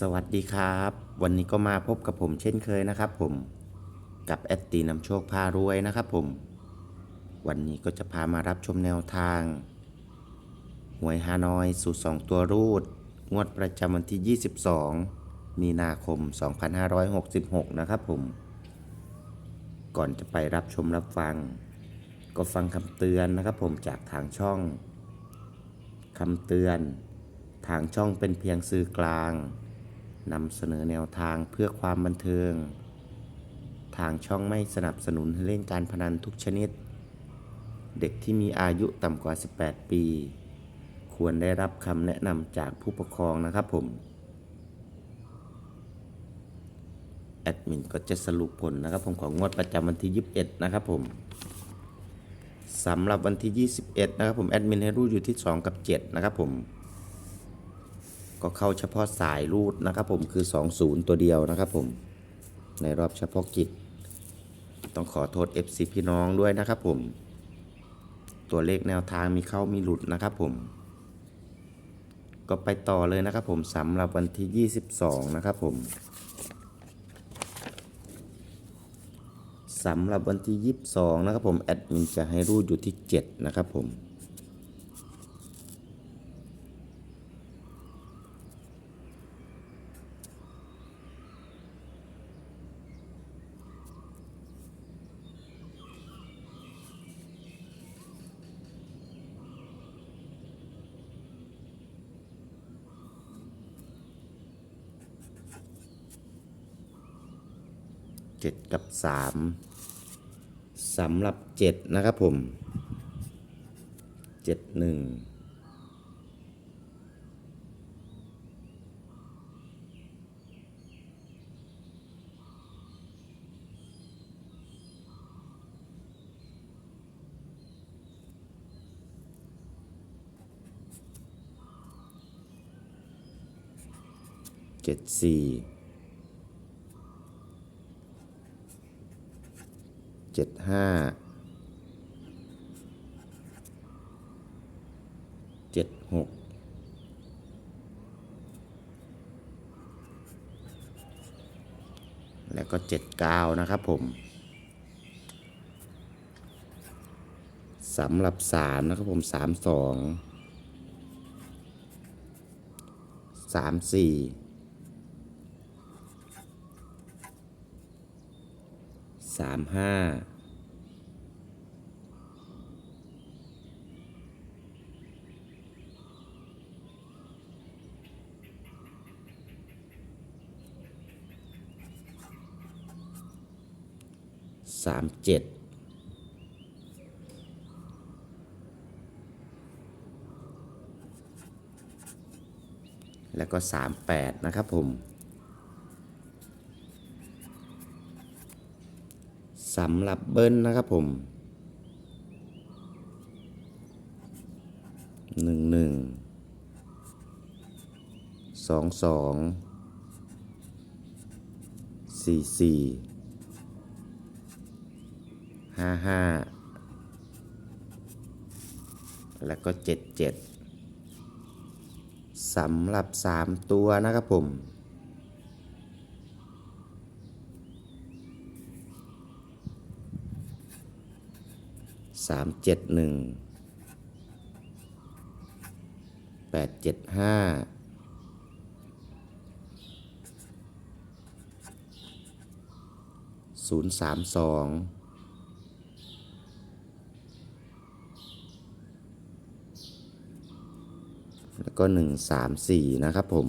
สวัสดีครับ วันนี้ก็มาพบกับผมเช่นเคยนะครับ ผมกับแอดตีนำโชคพารวยนะครับ ผม วันนี้ก็จะพามารับชมแนวทาง หวยฮานอยสูตร2ตัวรูด งวดประจำวันที่ 22 มีนาคม 2566 นะครับผม ก่อนจะไปรับชมรับฟัง ก็ฟังคำเตือนนะครับ ผมจากทางช่องคำเตือนทางช่องเป็นเพียงสื่อกลาง นำเสนอแนวทางเพื่อความบันเทิง ทางช่องไม่สนับสนุนให้เล่นการพนันทุกชนิด เด็กที่มีอายุต่ำกว่า 18 ปี ควรได้รับคำแนะนำจากผู้ปกครองนะครับผม แอดมินก็จะสรุปผลนะครับผมของงวดประจำวันที่ 21 นะครับผมสำหรับวันที่ 21 นะครับผม แอดมินให้รูดอยู่ที่ 2 กับ 7 นะครับผม ก็เข้าเฉพาะสายรูดนะครับผมคือ 20 ตัวเดียวนะครับผมในรอบเฉพาะกิจ ต้องขอโทษ FC พี่น้องด้วยนะครับผม ตัวเลขแนวทางมีเข้ามีหลุดนะครับผม ก็ไปต่อเลยนะครับผมสำหรับวันที่ 22 นะครับผมสำหรับวันที่ 22 นะครับผม แอดมินจะให้รูดอยู่ที่ 7 นะครับผม 7 กับ 3 สำหรับ 7 นะครับผม 7 1เจ็ดสี่ เจ็ดห้าเจ็ดหกแล้วก็เจ็ดเก้านะครับผมสำหรับสามนะครับผมสามสองสามสี่ สามห้าสามเจ็ดแล้วก็สามแปดนะครับผม สำหรับเบิ้ลนะครับผมหนึ่งหนึ่งสองสองสี่สี่ห้าห้าแล้วก็เจ็ดเจ็ดสำหรับสามตัวนะครับผม สามเจ็ดหนึ่งแปดเจ็ดห้าศูนย์สามสองแล้วก็หนึ่งสามสี่นะครับผม